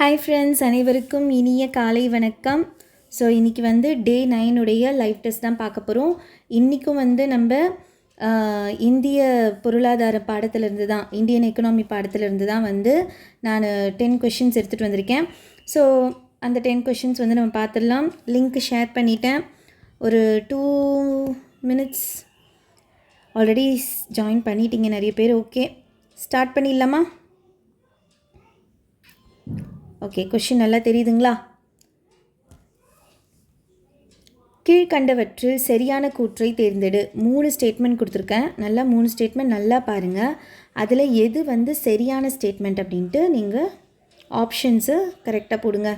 Hi friends அனைவருக்கும் இனிய காலை வணக்கம். ஸோ இன்றைக்கி வந்து டே நைனுடைய லைஃப் டெஸ்ட் தான் பார்க்க போகிறோம் இன்றைக்கும் வந்து நம்ம இந்திய பொருளாதார பாடத்திலிருந்து தான் இந்தியன் எக்கனாமி பாடத்திலிருந்து தான் வந்து நான் டென் கொஷின்ஸ் எடுத்துகிட்டு வந்திருக்கேன். ஸோ அந்த டென் கொஷின்ஸ் வந்து நம்ம பார்த்துடலாம். லிங்க் ஷேர் பண்ணிட்டேன். ஒரு டூ மினிட்ஸ் ஆல்ரெடி ஜாயின் பண்ணிட்டீங்க நிறைய பேர். ஓகே ஸ்டார்ட் பண்ணிடலாமா? ஓகே கொஷின் நல்லா தெரியுதுங்களா? கீழ்கண்டவற்றில் சரியான கூற்றை தேர்ந்தெடு. மூணு ஸ்டேட்மெண்ட் கொடுத்துருக்கேன். நல்லா மூணு ஸ்டேட்மெண்ட் நல்லா பாருங்கள் அதில் எது வந்து சரியான ஸ்டேட்மெண்ட் அப்படின்ட்டு நீங்கள் ஆப்ஷன்ஸு கரெக்டாக போடுங்க.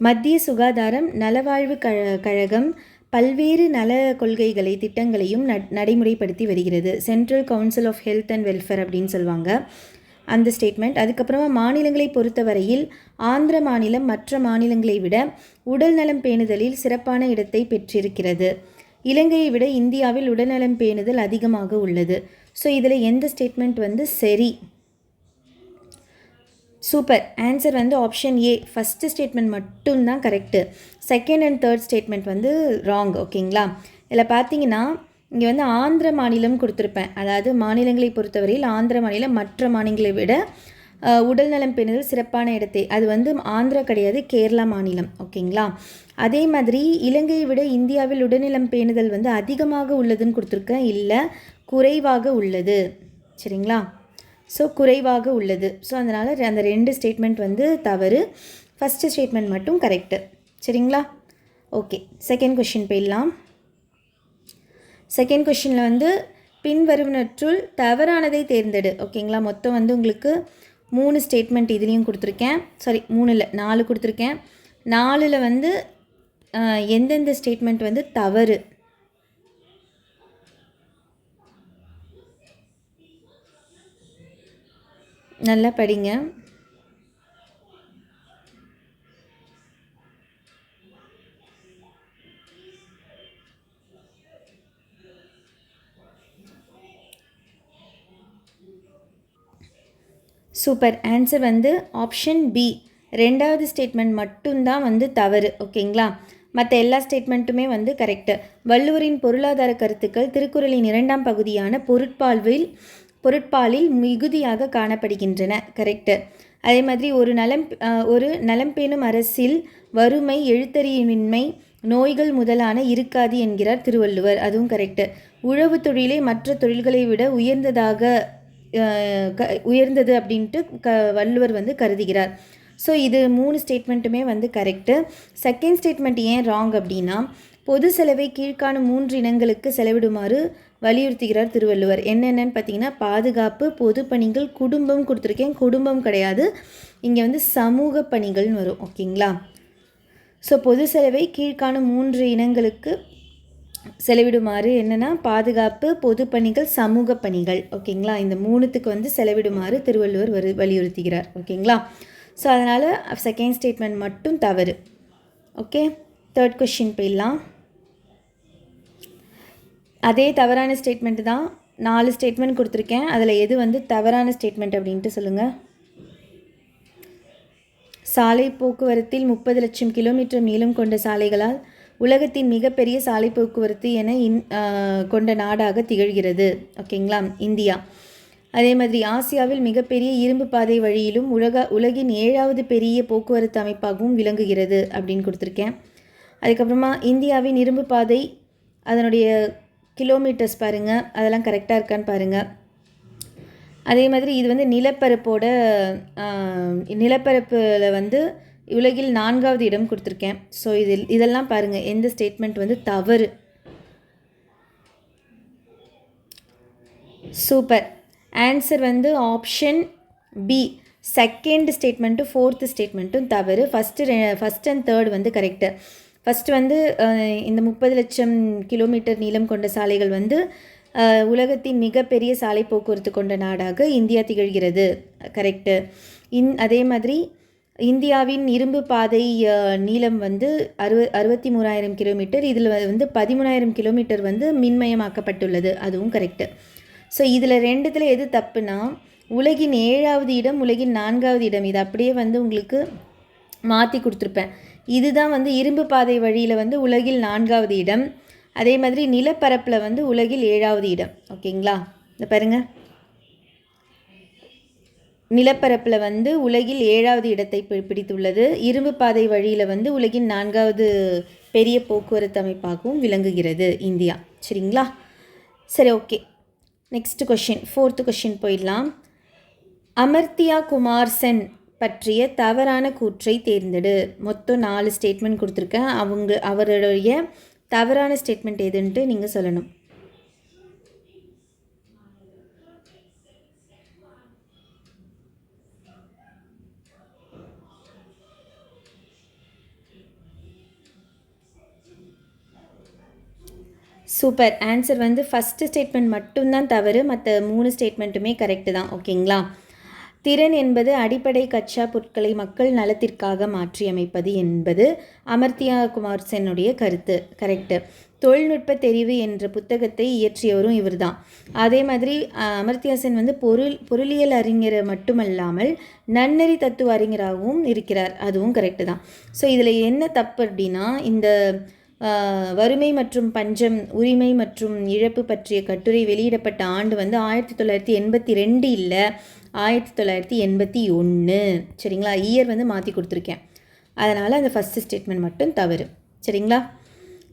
மத்திய சுகாதாரம் நலவாழ்வு கழ கழகம் பல்வேறு நல கொள்கைகளை திட்டங்களையும் ந நடைமுறைப்படுத்தி வருகிறது. Central council of health and welfare அப்படின்னு சொல்லுவாங்க அந்த ஸ்டேட்மெண்ட் அதுக்கப்புறமா மாநிலங்களை பொறுத்தவரையில் ஆந்திர மாநிலம் மற்ற மாநிலங்களை விட உடல் நலம் பேணுதலில் சிறப்பான இடத்தை பெற்றிருக்கிறது. இலங்கையை விட இந்தியாவில் உடல்நலம் பேணுதல் அதிகமாக உள்ளது. ஸோ இதில் எந்த ஸ்டேட்மெண்ட் வந்து சரி? சூப்பர் ஆன்சர் வந்து ஆப்ஷன் ஏ ஃபஸ்ட்டு ஸ்டேட்மெண்ட் மட்டும்தான் correct second and third statement வந்து ராங் ஓகேங்களா? இதில் பார்த்தீங்கன்னா இங்கே வந்து ஆந்திர மாநிலம் கொடுத்துருப்பேன். அதாவது மாநிலங்களை பொறுத்தவரையில் ஆந்திர மாநிலம் மற்ற மாநிலங்களை விட உடல்நலம் பேணுதல் சிறப்பான இடத்தை. அது வந்து ஆந்திரா கிடையாது கேரளா மாநிலம். ஓகேங்களா? அதே மாதிரி இலங்கையை விட இந்தியாவில் உடல்நலம் பேணுதல் வந்து அதிகமாக உள்ளதுன்னு கொடுத்துருக்கேன். இல்லை குறைவாக உள்ளது. சரிங்களா? ஸோ குறைவாக உள்ளது. ஸோ அதனால் அந்த ரெண்டு ஸ்டேட்மெண்ட் வந்து தவறு. ஃபஸ்ட்டு ஸ்டேட்மெண்ட் மட்டும் கரெக்டு சரிங்களா? ஓகே செகண்ட் கொஷின் போயிடலாம். செகண்ட் கொஷினில் வந்து பின்வருவனற்றுள் தவறானதை தேர்ந்தெடு. ஓகேங்களா மொத்தம் வந்து உங்களுக்கு மூணு ஸ்டேட்மெண்ட் இதுலேயும் கொடுத்துருக்கேன். சாரி மூணு இல்லை நாலு கொடுத்துருக்கேன். நாலில் வந்து எந்தெந்த ஸ்டேட்மெண்ட் வந்து தவறு? நல்லா படிங்க. சூப்பர் ஆன்சர் வந்து ஆப்ஷன் பி ரெண்டாவது ஸ்டேட்மெண்ட் மட்டும்தான் வந்து தவறு. ஓகேங்களா மற்ற எல்லா ஸ்டேட்மெண்ட்டுமே வந்து கரெக்டு வள்ளுவரின் பொருளாதார கருத்துக்கள் திருக்குறளின் இரண்டாம் பகுதியான பொருட்பால்வில் பொருட்பாலில் மிகுதியாக காணப்படுகின்றன. கரெக்டு அதே மாதிரி ஒரு நலம் ஒரு நலம் பேணும் அரசில் வறுமை எழுத்தறிவின்மை நோய்கள் முதலான இருக்காது என்கிறார் திருவள்ளுவர். அதுவும் கரெக்டு உழவு தொழிலை மற்ற தொழில்களை விட உயர்ந்ததாக க உயர்ந்தது அப்படின்ட்டு க வள்ளுவர் வந்து கருதுகிறார். ஸோ இது மூணு ஸ்டேட்மெண்ட்டுமே வந்து கரெக்டு செகண்ட் ஸ்டேட்மெண்ட் ஏன் ராங் அப்படின்னா பொது செலவை கீழ்காணும் மூன்று இனங்களுக்கு செலவிடுமாறு வலியுறுத்துகிறார் திருவள்ளுவர். என்னென்னு பார்த்தீங்கன்னா பாதுகாப்பு பொது பணிகள் குடும்பம் கொடுத்துருக்கேன். குடும்பம் கிடையாது. இங்கே வந்து சமூக பணிகள்னு வரும். ஓகேங்களா ஸோ பொது செலவை கீழ்காணும் மூன்று இனங்களுக்கு செலவிடுமாறு என்னென்னா பாதுகாப்பு பொது பணிகள் சமூக பணிகள். ஓகேங்களா இந்த மூணுத்துக்கு வந்து செலவிடுமாறு திருவள்ளுவர் வலியுறுத்துகிறார். ஓகேங்களா ஸோ அதனால் செகண்ட் ஸ்டேட்மெண்ட் மட்டும் தவறு. ஓகே தேர்ட் கொஷின் போயிடலாம். அதே தவறான ஸ்டேட்மெண்ட் தான் நாலு ஸ்டேட்மெண்ட் கொடுத்துருக்கேன். அதில் எது வந்து தவறான ஸ்டேட்மெண்ட் அப்படின்ட்டு சொல்லுங்கள் சாலை போக்குவரத்தில் முப்பது லட்சம் கிலோமீட்டர் நீளம் கொண்ட சாலைகளால் உலகத்தின் மிகப்பெரிய சாலை போக்குவரத்து என இன் கொண்ட நாடாக திகழ்கிறது. ஓகேங்களா இந்தியா. அதே மாதிரி ஆசியாவில் மிகப்பெரிய இரும்பு பாதை வழியிலும் உலக உலகின் ஏழாவது பெரிய போக்குவரத்து அமைப்பாகவும் விளங்குகிறது அப்படின்னு கொடுத்துருக்கேன். அதுக்கப்புறமா இந்தியாவின் இரும்பு பாதை அதனுடைய கிலோமீட்டர்ஸ் பாருங்கள் அதெல்லாம் கரெக்டாக இருக்கான்னு பாருங்கள் அதே மாதிரி இது வந்து நிலப்பரப்போட நிலப்பரப்பில் வந்து உலகில் நான்காவது இடம் கொடுத்துருக்கேன். ஸோ இதில் இதெல்லாம் பாருங்கள் எந்த ஸ்டேட்மெண்ட் வந்து தவறு. சூப்பர் ஆன்சர் வந்து ஆப்ஷன் பி செகண்ட் ஸ்டேட்மெண்ட்டும் ஃபோர்த்து ஸ்டேட்மெண்ட்டும் தவறு. ஃபஸ்ட்டு ஃபஸ்ட் அண்ட் தேர்ட் வந்து கரெக்டு ஃபஸ்ட்டு வந்து இந்த முப்பது லட்சம் கிலோமீட்டர் நீளம் கொண்ட சாலைகள் வந்து உலகத்தின் மிகப்பெரிய சாலை போக்குவரத்து கொண்ட நாடாக இந்தியா திகழ்கிறது. கரெக்டு இன் அதே மாதிரி இந்தியாவின் இரும்பு பாதை நீளம் வந்து அறுவ அறுபத்தி மூணாயிரம் கிலோமீட்டர் இதில் வந்து பதிமூணாயிரம் கிலோமீட்டர் வந்து மின்மயமாக்கப்பட்டுள்ளது. அதுவும் கரெக்டு ஸோ இதில் ரெண்டுத்தில் எது தப்புனா உலகின் ஏழாவது இடம் உலகின் நான்காவது இடம். இது அப்படியே வந்து உங்களுக்கு மாற்றி கொடுத்துருப்பேன். இதுதான் வந்து இரும்பு பாதை வழியில் வந்து உலகில் நான்காவது இடம். அதே மாதிரி நிலப்பரப்பில் வந்து உலகில் ஏழாவது இடம். ஓகேங்களா? இந்த பாருங்க. நிலப்பரப்பில் வந்து உலகில் ஏழாவது இடத்தை பிடித்துள்ளது. இரும்பு பாதை வழியில் வந்து உலகின் நான்காவது பெரிய போக்குவரத்து அமைப்பாகவும் விளங்குகிறது இந்தியா. சரிங்களா? சரி okay. Next question fourth question போயிடலாம். அமர்த்தியா குமார் சென் பற்றிய தவறான கூற்றை தேர்ந்தெடு. மொத்தம் நாலு ஸ்டேட்மெண்ட் கொடுத்துருக்கேன். அவங்க அவருடைய தவறான ஸ்டேட்மெண்ட் எதுன்ட்டு நீங்கள் சொல்லணும். சூப்பர் ஆன்சர் வந்து ஃபஸ்ட்டு ஸ்டேட்மெண்ட் மட்டும்தான் தவறு. மற்ற மூணு ஸ்டேட்மெண்ட்டுமே கரெக்டு தான். ஓகேங்களா திறன் என்பது அடிப்படை கச்சா பொருட்களை மக்கள் நலத்திற்காக மாற்றியமைப்பது என்பது அமர்த்தியா குமார் சென்னுடைய கருத்து. கரெக்டு தொழில்நுட்ப தெரிவு என்ற புத்தகத்தை இயற்றியவரும் இவர் தான் அதே மாதிரி அமர்த்தியா சென் வந்து பொருள் பொருளியல் அறிஞர் மட்டுமல்லாமல் நன்னெறி தத்துவ அறிஞராகவும் இருக்கிறார். அதுவும் கரெக்டு தான். ஸோ இதில் என்ன தப்பு அப்படின்னா இந்த வறுமை மற்றும் பஞ்சம் உரிமை மற்றும் இழப்பு பற்றிய கட்டுரை வெளியிடப்பட்ட ஆண்டு வந்து ஆயிரத்தி தொள்ளாயிரத்தி எண்பத்தி ரெண்டு இல்லை ஆயிரத்தி தொள்ளாயிரத்தி எண்பத்தி ஒன்று சரிங்களா? இயர் வந்து மாற்றி கொடுத்துருக்கேன். அதனால் அந்த ஃபஸ்ட்டு ஸ்டேட்மெண்ட் மட்டும் தவறு. சரிங்களா?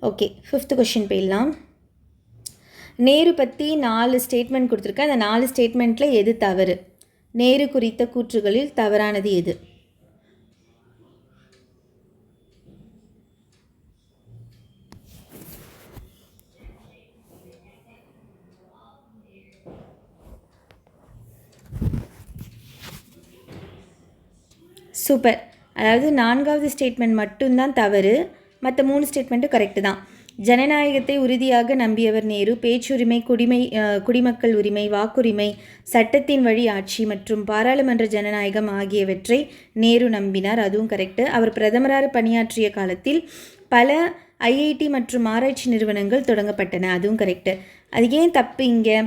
ஓகே ஃபிஃப்த் கொஷின் போயிடலாம். நேரு பற்றி நாலு ஸ்டேட்மெண்ட் கொடுத்துருக்கேன். அந்த நாலு ஸ்டேட்மெண்ட்டில் எது தவறு? நேரு குறித்த கூற்றுகளில் தவறானது எது? சூப்பர் அதாவது நான்காவது ஸ்டேட்மெண்ட் மட்டும்தான் தவறு. மற்ற மூணு ஸ்டேட்மெண்ட்டும் கரெக்டு தான். ஜனநாயகத்தை உறுதியாக நம்பியவர் நேரு பேச்சுரிமை குடிமை குடிமக்கள் உரிமை வாக்குரிமை சட்டத்தின் வழி ஆட்சி மற்றும் பாராளுமன்ற ஜனநாயகம் ஆகியவற்றை நேரு நம்பினார். அதுவும் கரெக்டு அவர் பிரதமராக பணியாற்றிய காலத்தில் பல ஐஐடி மற்றும் ஆராய்ச்சி நிறுவனங்கள் தொடங்கப்பட்டன. அதுவும் கரெக்டு அது ஏன் தப்பு இங்கே?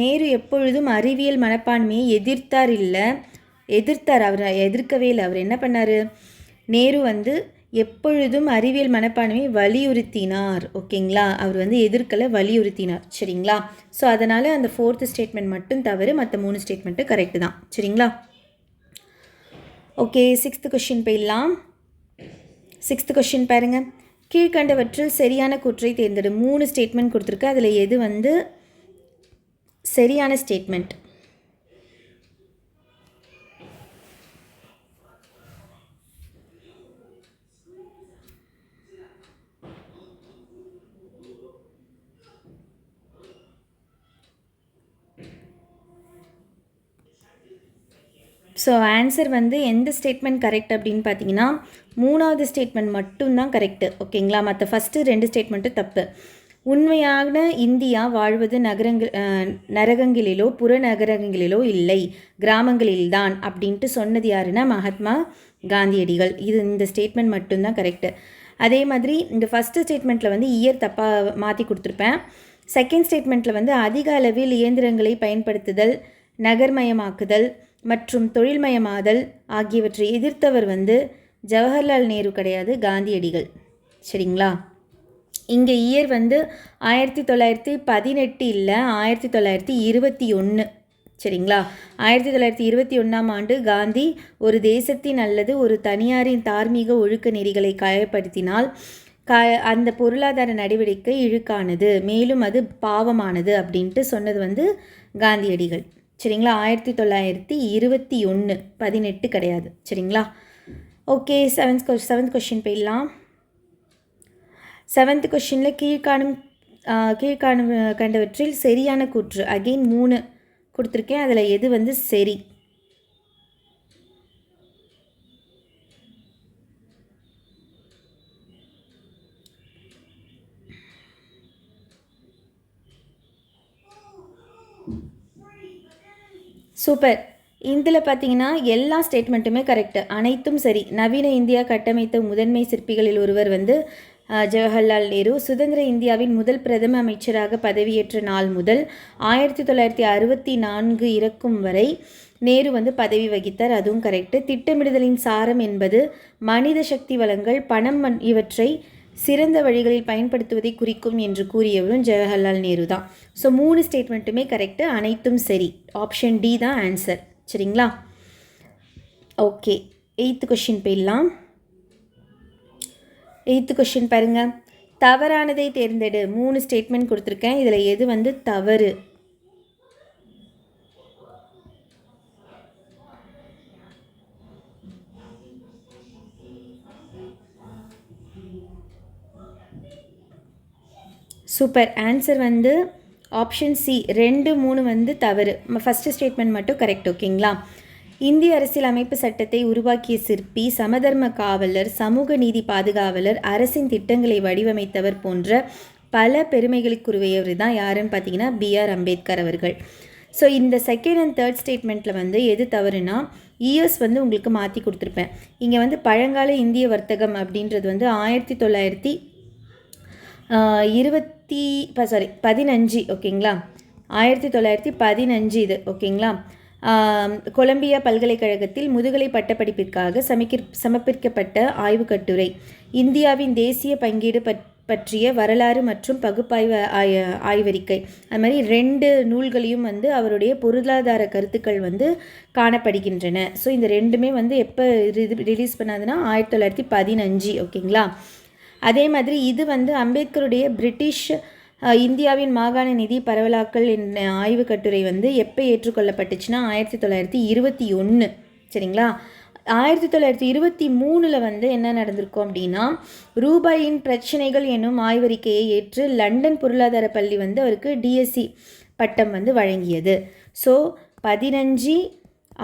நேரு எப்பொழுதும் அறிவியல் மனப்பான்மையை எதிர்த்தார் இல்லை? எதிர்த்தார். அவர் எதிர்க்கவே இல்லை. அவர் என்ன பண்ணார்? நேரு வந்து எப்பொழுதும் அறிவியல் மனப்பான்மையை வலியுறுத்தினார். ஓகேங்களா? அவர் வந்து எதிர்க்கலை வலியுறுத்தினார். சரிங்களா? ஸோ அதனால் அந்த ஃபோர்த்து ஸ்டேட்மெண்ட் மட்டும் தவறு மற்ற மூணு ஸ்டேட்மெண்ட்டு கரெக்டு தான். சரிங்களா? ஓகே சிக்ஸ்த்து கொஷின் போயிடலாம். சிக்ஸ்த்து கொஷின் பாருங்கள் கீழ்கண்டவற்றில் சரியான கூற்றை தேர்ந்தெடு. மூணு ஸ்டேட்மெண்ட் கொடுத்துருக்கு. அதில் எது வந்து சரியான ஸ்டேட்மெண்ட் ஸோ ஆன்சர் வந்து எந்த ஸ்டேட்மெண்ட் கரெக்ட் அப்படின்னு பார்த்தீங்கன்னா மூணாவது ஸ்டேட்மெண்ட் மட்டும்தான் கரெக்டு ஓகேங்களா மற்ற ஃபஸ்ட்டு ரெண்டு ஸ்டேட்மெண்ட்டும் தப்பு. உண்மையான இந்தியா வாழ்வது நகரங்கள் நரகங்களிலோ புறநகரங்களிலோ இல்லை. கிராமங்களில்தான் அப்படின்ட்டு சொன்னது யாருன்னா மகாத்மா காந்தியடிகள். இது இந்த ஸ்டேட்மெண்ட் மட்டும்தான் கரெக்டு அதே மாதிரி இந்த ஃபஸ்ட்டு ஸ்டேட்மெண்ட்டில் வந்து இயர் தப்பாக மாற்றி கொடுத்துருப்பேன். செகண்ட் ஸ்டேட்மெண்ட்டில் வந்து அதிக அளவில் இயந்திரங்களை பயன்படுத்துதல் நகர்மயமாக்குதல் மற்றும் தொழில்மயமாதல் ஆகியவற்றை எதிர்த்தவர் வந்து ஜவஹர்லால் நேரு கிடையாது காந்தியடிகள். சரிங்களா? இங்கே இயர் வந்து ஆயிரத்தி தொள்ளாயிரத்தி பதினெட்டு இல்லை ஆயிரத்தி தொள்ளாயிரத்தி இருபத்தி ஒன்று சரிங்களா? ஆயிரத்தி தொள்ளாயிரத்தி இருபத்தி ஒன்றாம் ஆண்டு காந்தி ஒரு தேசத்தின் அல்லது ஒரு தனியாரின் தார்மீக ஒழுக்க நெறிகளை காயப்படுத்தினால் கா அந்த பொருளாதார நடவடிக்கை இழுக்கானது. மேலும் அது பாவமானது அப்படின்ட்டு சொன்னது வந்து காந்தியடிகள். சரிங்களா? ஆயிரத்தி தொள்ளாயிரத்தி இருபத்தி ஒன்று பதினெட்டு கிடையாது. சரிங்களா? ஓகே செவன்த் கொ செவன்த் கொஷின் போயிடலாம். செவன்த் கொஷினில் கீழ்காணும் கீழ்காணும் கண்டவற்றில் சரியான கூற்று. அகெயின் மூணு கொடுத்துருக்கேன். அதில் எது வந்து சரி? சூப்பர். இதில் பார்த்தீங்கன்னா எல்லா ஸ்டேட்மெண்ட்டுமே கரெக்டு அனைத்தும் சரி. நவீன இந்தியா கட்டமைத்த முதன்மை சிற்பிகளில் ஒருவர் வந்து ஜவஹர்லால் நேரு. சுதந்திர இந்தியாவின் முதல் பிரதம அமைச்சராக பதவியேற்ற நாள் முதல் ஆயிரத்தி தொள்ளாயிரத்தி அறுபத்தி நான்கு இறக்கும் வரை நேரு வந்து பதவி வகித்தார். அதுவும் கரெக்டு திட்டமிடுதலின் சாரம் என்பது மனித சக்தி வளங்கள் பணம் இவற்றை சிறந்த வழிகளில் பயன்படுத்துவதை குறிக்கும் என்று கூறியவரும் ஜவஹர்லால் நேரு தான். ஸோ மூணு ஸ்டேட்மெண்ட்டுமே கரெக்டு அனைத்தும் சரி. ஆப்ஷன் டி தான் ஆன்சர் சரிங்களா? ஓகே எயித்து கொஷின் போயிடலாம். எயித்து கொஷின் பாருங்கள் தவறானதை தேர்ந்தெடு. மூணு ஸ்டேட்மெண்ட் கொடுத்துருக்கேன். இதில் எது வந்து தவறு? சூப்பர். ஆன்சர் வந்து ஆப்ஷன் சி ரெண்டு மூணு வந்து தவறு. ஃபஸ்ட்டு ஸ்டேட்மெண்ட் மட்டும் கரெக்ட் ஓகேங்களா இந்திய அரசியல் அமைப்பு சட்டத்தை உருவாக்கிய சிற்பி சமதர்ம காவலர் சமூக நீதி பாதுகாவலர் அரசின் திட்டங்களை வடிவமைத்தவர் போன்ற பல பெருமைகளுக்குரியவர் தான் யாருன்னு பார்த்தீங்கன்னா பிஆர் அம்பேத்கர் அவர்கள். ஸோ இந்த செகண்ட் அண்ட் தேர்ட் ஸ்டேட்மெண்ட்டில் வந்து எது தவறுனா இயர்ஸ் வந்து உங்களுக்கு மாற்றி கொடுத்துருப்பேன். இங்கே வந்து பழங்கால இந்திய வர்த்தகம் அப்படின்றது வந்து ஆயிரத்தி தொள்ளாயிரத்தி இருபத்தி இப்போ சாரி பதினஞ்சு ஓகேங்களா? ஆயிரத்தி தொள்ளாயிரத்தி பதினஞ்சு இது ஓகேங்களா? கொலம்பியா பல்கலைக்கழகத்தில் முதுகலை பட்டப்படிப்பிற்காக சமக்கிர் சமர்ப்பிக்கப்பட்ட ஆய்வு கட்டுரை. இந்தியாவின் தேசிய பங்கீடு பற் பற்றிய வரலாறு மற்றும் பகுப்பாய்வு ஆய ஆய்வறிக்கை. அது மாதிரி ரெண்டு நூல்களையும் வந்து அவருடைய பொருளாதார கருத்துக்கள் வந்து காணப்படுகின்றன. ஸோ இந்த ரெண்டுமே வந்து எப்போ ரிலீஸ் பண்ணாதுன்னா ஆயிரத்தி தொள்ளாயிரத்தி பதினஞ்சு ஓகேங்களா? அதே மாதிரி இது வந்து அம்பேத்கருடைய பிரிட்டிஷ் இந்தியாவின் மாகாண நிதி பரவலாக்கல் என் ஆய்வு கட்டுரை வந்து எப்போ ஏற்றுக்கொள்ளப்பட்டுச்சுன்னா ஆயிரத்தி தொள்ளாயிரத்தி இருபத்தி ஒன்று சரிங்களா? ஆயிரத்தி தொள்ளாயிரத்தி இருபத்தி மூணில் வந்து என்ன நடந்திருக்கும் அப்படின்னா ரூபாயின் பிரச்சனைகள் என்னும் ஆய்வறிக்கையை ஏற்று லண்டன் பொருளாதார பள்ளி வந்து அவருக்கு டிஎஸ்சி பட்டம் வந்து வழங்கியது. ஸோ பதினஞ்சு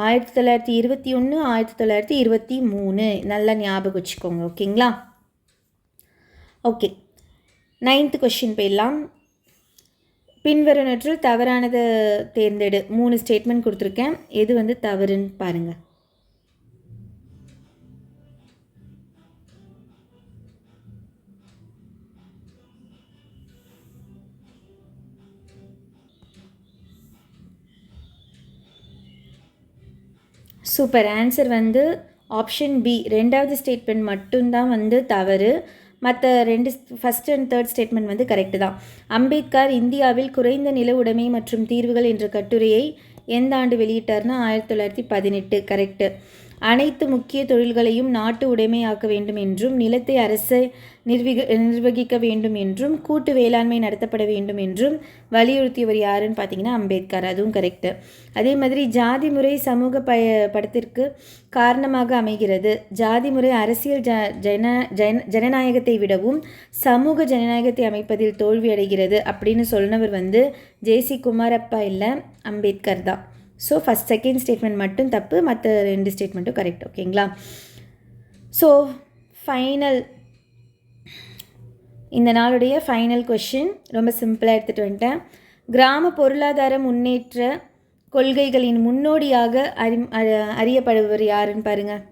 ஆயிரத்தி தொள்ளாயிரத்தி இருபத்தி ஒன்று ஆயிரத்தி தொள்ளாயிரத்தி இருபத்தி மூணு. நல்லா ஞாபகம் வச்சுக்கோங்க ஓகேங்களா? ஓகே. நைன்த் கொஷின் போயிடலாம். பின்வருவனற்றுள் தவறானதை தேர்ந்தெடு. மூணு ஸ்டேட்மெண்ட் கொடுத்துருக்கேன். எது வந்து தவறுன்னு பாருங்கள் சூப்பர். ஆன்சர் வந்து ஆப்ஷன் பி ரெண்டாவது ஸ்டேட்மெண்ட் மட்டும்தான் வந்து தவறு. மற்ற ரெண்டு ஃபஸ்ட் அண்ட் தேர்ட் ஸ்டேட்மெண்ட் வந்து கரெக்டு தான். அம்பேத்கர் இந்தியாவில் குறைந்த நில உடைமை மற்றும் தீர்வுகள் என்ற கட்டுரையை எந்த ஆண்டு வெளியிட்டார்னா ஆயிரத்தி தொள்ளாயிரத்தி பதினெட்டு கரெக்டு அனைத்து முக்கிய தொழில்களையும் நாட்டு உடைமையாக்க வேண்டும் என்றும் நிலத்தை அரசு நிர்விக நிர்வகிக்க வேண்டும் என்றும் கூட்டு வேளாண்மை நடத்தப்பட வேண்டும் என்றும் வலியுறுத்தியவர் யாருன்னு பார்த்தீங்கன்னா அம்பேத்கர். அதுவும் கரெக்டு அதே மாதிரி ஜாதி முறை சமூக ப படத்திற்கு காரணமாக அமைகிறது. ஜாதி முறை அரசியல் ஜ ஜன ஜன ஜனநாயகத்தை விடவும் சமூக ஜனநாயகத்தை அமைப்பதில் தோல்வியடைகிறது அப்படின்னு சொன்னவர் வந்து ஜேசி குமாரப்பா இல்லை அம்பேத்கர் தான். ஸோ ஃபஸ்ட் செகண்ட் ஸ்டேட்மெண்ட் மட்டும் தப்பு மற்ற ரெண்டு ஸ்டேட்மெண்ட்டும் கரெக்ட் ஓகேங்களா ஸோ ஃபைனல் இந்த நாளுடைய ஃபைனல் கொஷின் ரொம்ப சிம்பிளாக எடுத்துகிட்டு வந்துட்டேன். கிராம பொருளாதார முன்னேற்ற கொள்கைகளின் முன்னோடியாக அறி அறியப்படுபவர் யாருன்னு பாருங்கள்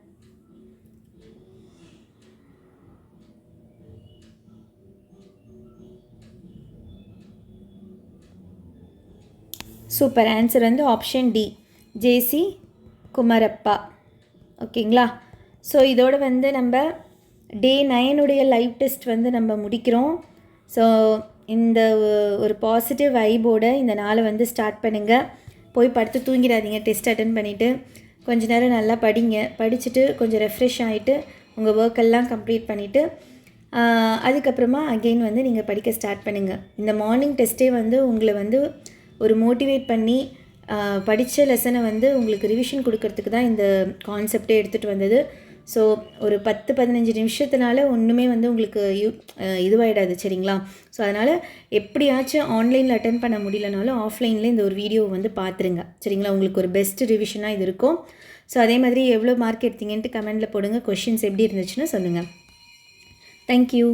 சூப்பர் ஆன்சர் வந்து option D J C Kumarappa ஓகேங்களா ஸோ இதோடு வந்து நம்ம டே நைனுடைய லைவ் டெஸ்ட் வந்து நம்ம முடிக்கிறோம். ஸோ இந்த ஒரு பாசிட்டிவ் வைபோடு இந்த நாளை வந்து ஸ்டார்ட் பண்ணுங்கள் போய் படுத்து தூங்கிடாதீங்க டெஸ்ட் அட்டன் பண்ணிவிட்டு கொஞ்ச நேரம் நல்லா படிங்க. படிச்சுட்டு கொஞ்சம் ரெஃப்ரெஷ் ஆகிட்டு உங்கள் ஒர்க் எல்லாம் கம்ப்ளீட் பண்ணிவிட்டு அதுக்கப்புறமா அகெயின் வந்து நீங்கள் படிக்க ஸ்டார்ட் பண்ணுங்கள் இந்த மார்னிங் டெஸ்ட்டே வந்து உங்களை வந்து ஒரு மோட்டிவேட் பண்ணி படித்த லெசனை வந்து உங்களுக்கு ரிவிஷன் கொடுக்கறதுக்கு தான் இந்த கான்செப்டே எடுத்துகிட்டு வந்தது. ஸோ ஒரு பத்து பதினஞ்சு நிமிஷத்தினால ஒன்றுமே வந்து உங்களுக்கு யூ இதுவாகிடாது சரிங்களா? ஸோ அதனால் எப்படியாச்சும் ஆன்லைனில் அட்டன் பண்ண முடியலனாலும் ஆஃப்லைனில் இந்த ஒரு வீடியோ வந்து பார்த்துருங்க சரிங்களா? உங்களுக்கு ஒரு பெஸ்ட் ரிவிஷனாக இது இருக்கும். ஸோ அதே மாதிரி எவ்வளோ மார்க் எடுத்தீங்கன்ட்டு கமெண்டில் போடுங்க. கொஷின்ஸ் எப்படி இருந்துச்சுன்னு சொல்லுங்கள் தேங்க்யூ